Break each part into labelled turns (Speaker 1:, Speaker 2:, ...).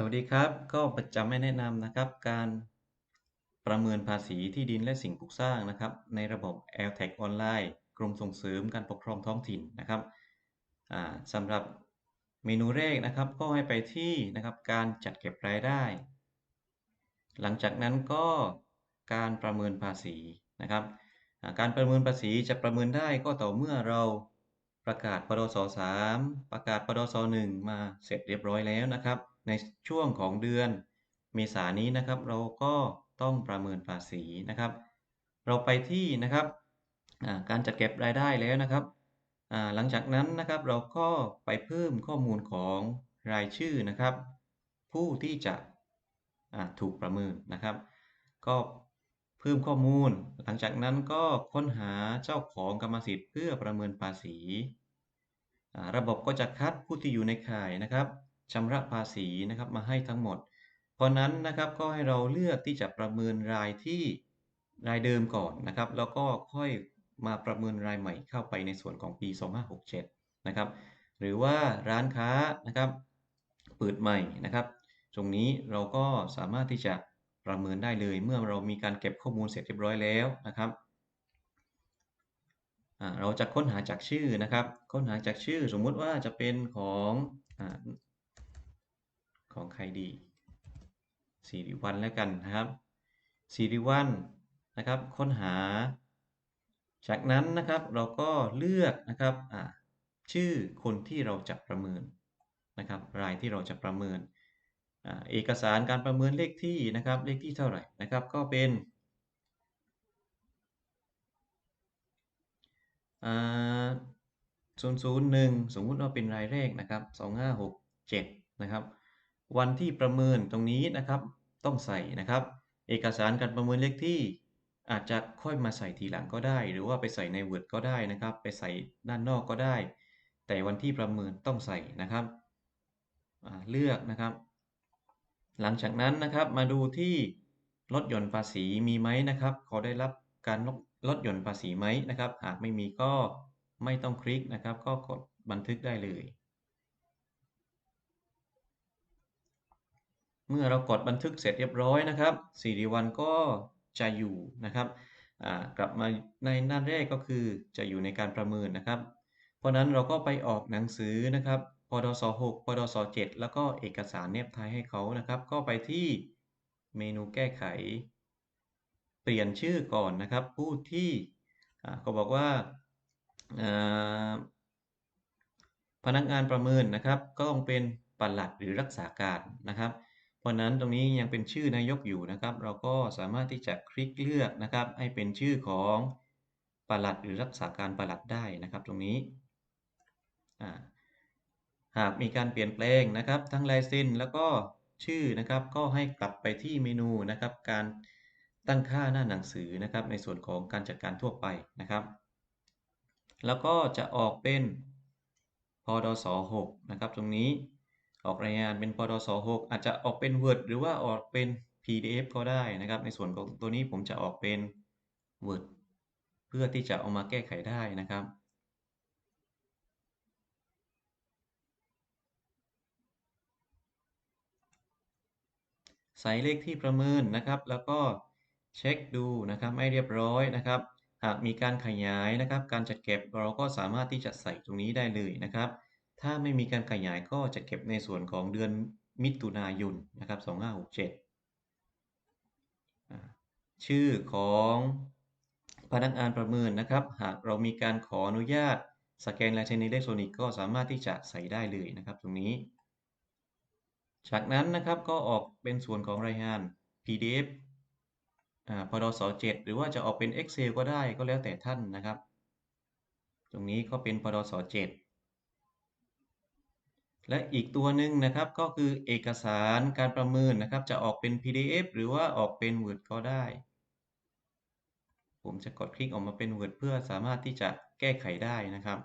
Speaker 1: สวัสดีครับก็ประจำไม่แนะนำนะครับ การประเมินภาษีที่ดินและสิ่งปลูกสร้างนะครับ ในระบบ LTAX ออนไลน์กรมส่งเสริมการปกครองท้องถิ่นนะครับสำหรับเมนูแรกนะครับก็ให้ไปที่นะครับการจัดเก็บรายได้ หลังจากนั้นก็การประเมินภาษีนะครับ การประเมินภาษีจะประเมินได้ก็ต่อเมื่อเราประกาศปดส3ประกาศปดส1มาเสร็จเรียบร้อยแล้วนะครับ ในช่วงของเดือนเมษานี้นะครับ เราก็ต้องประเมินภาษีนะครับ เราไปที่นะครับการจัดเก็บรายได้แล้วนะครับ หลังจากนั้นนะครับเราก็ไปเพิ่มข้อมูลของรายชื่อนะครับ ผู้ที่จะถูกประเมินนะครับ ก็เพิ่มข้อมูล หลังจากนั้นก็ค้นหาเจ้าของกรรมสิทธิ์เพื่อประเมินภาษี ระบบก็จะคัดผู้ที่อยู่ในข่ายนะครับ ชำระภาษีนะครับมาให้ทั้งหมด เพราะนั้นนะครับก็ให้เราเลือกที่จะประเมินรายที่รายเดิมก่อนนะครับ แล้วก็ค่อยมาประเมินรายใหม่เข้าไปในส่วนของปี 2567 นะครับ หรือว่าร้านค้านะครับเปิดใหม่นะครับ ตรงนี้เราก็สามารถที่จะประเมินได้เลย เมื่อเรามีการเก็บข้อมูลเสร็จเรียบร้อยแล้วนะครับเราจะค้นหาจากชื่อนะครับ ค้นหาจากชื่อสมมุติว่าจะเป็นของ ของใครดีสิริวัลแล้วกันนะครับสิริวัลนะครับค้นหา จากนั้นนะครับเราก็เลือกนะครับชื่อคนที่เราจะประเมินนะครับรายที่เราจะประเมินเอกสารการประเมินเลขที่นะครับเลขที่เท่าไหร่นะครับก็เป็นศูนย์ศูนย์หนึ่งสมมุติว่าเป็นรายแรกนะครับสองห้าหกเจ็ดนะครับ วันที่ประเมินตรงนี้นะครับต้องใส่นะครับ เอกสารการประเมินเลขที่อาจจะค่อยมาใส่ทีหลังก็ได้ หรือว่าไปใส่ใน Word ก็ได้นะครับ ไปใส่ด้านนอกก็ได้ แต่วันที่ประเมินต้องใส่นะครับเลือกนะครับ หลังจากนั้นนะครับมาดูที่ลดหย่อนภาษีมีไหมนะครับเขาได้รับการลดหย่อนภาษีไหมนะครับ หากไม่มีก็ไม่ต้องคลิกนะครับ ก็กดบันทึกได้เลย เมื่อเรากดบันทึกเสร็จเรียบร้อยนะครับสี่วันก็จะอยู่นะครับกลับมาในหน้าแรกก็คือจะอยู่ในการประเมินนะครับ เพราะนั้นเราก็ไปออกหนังสือนะครับปดส6ปดส7แล้วก็เอกสารเนบไทยให้เขานะครับ ก็ไปที่เมนูแก้ไข เปลี่ยนชื่อก่อนนะครับ ผู้ที่เขาบอกว่าพนักงานประเมินนะครับ ก็ต้องเป็นปลัดหรือรักษาการนะครับเราะนั้นตรงนี้ยังเป็นชื่อนายกอยู่นะครับ เราก็สามารถที่จะคลิกเลือกนะครับ ให้เป็นชื่อของปลัดหรือรักษาการปลัดได้นะครับ ตรงนี้ หากมีการเปลี่ยนแปลงนะครับ ทั้งลายเส้นแล้วก็ชื่อนะครับ ก็ให้กลับไปที่เมนูนะครับ การตั้งค่าหน้าหนังสือนะครับ ในส่วนของการจัดการทั่วไปนะครับ แล้วก็จะออกเป็นพดส6นะครับ ตรงนี้ ออกรายงานเป็นปดส6อาจจะออกเป็น Word หรือว่าออกเป็น PDF ก็ได้นะครับ ในส่วนของตัวนี้ผมจะออกเป็น Word เพื่อที่จะเอามาแก้ไขได้นะครับ ใส่เลขที่ประเมินนะครับ แล้วก็เช็คดูนะครับไม่เรียบร้อยนะครับ หากมีการขยายนะครับ การจัดเก็บเราก็สามารถที่จะใส่ตรงนี้ได้เลยนะครับ ถ้าไม่มีการขยายก็จะเก็บในส่วนของเดือนมิถุนายนนะครับ2567 ชื่อของพนักงานประเมินนะครับ หากเรามีการขออนุญาตสแกนลายเซ็นอิเล็กทรอนิกส์ก็สามารถที่จะใส่ได้เลยนะครับตรงนี้ จากนั้นนะครับก็ออกเป็นส่วนของรายงาน PDF พดส7หรือว่าจะออกเป็น Excel ก็ได้ก็แล้วแต่ท่านนะครับ ตรงนี้ก็เป็นพดส7 และอีกตัวหนึ่งนะครับก็คือเอกสารการประเมินนะครับ จะออกเป็น PDF หรือว่าออกเป็น Word ก็ได้ ผมจะกดคลิกออกมาเป็น Word เพื่อสามารถที่จะแก้ไขได้นะครับ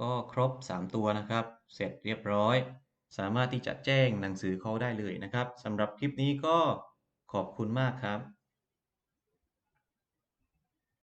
Speaker 1: ก็ครบ 3 ตัวนะครับ เสร็จเรียบร้อย สามารถที่จะแจ้งหนังสือเขาได้เลยนะครับสำหรับคลิปนี้ก็ขอบคุณมากครับ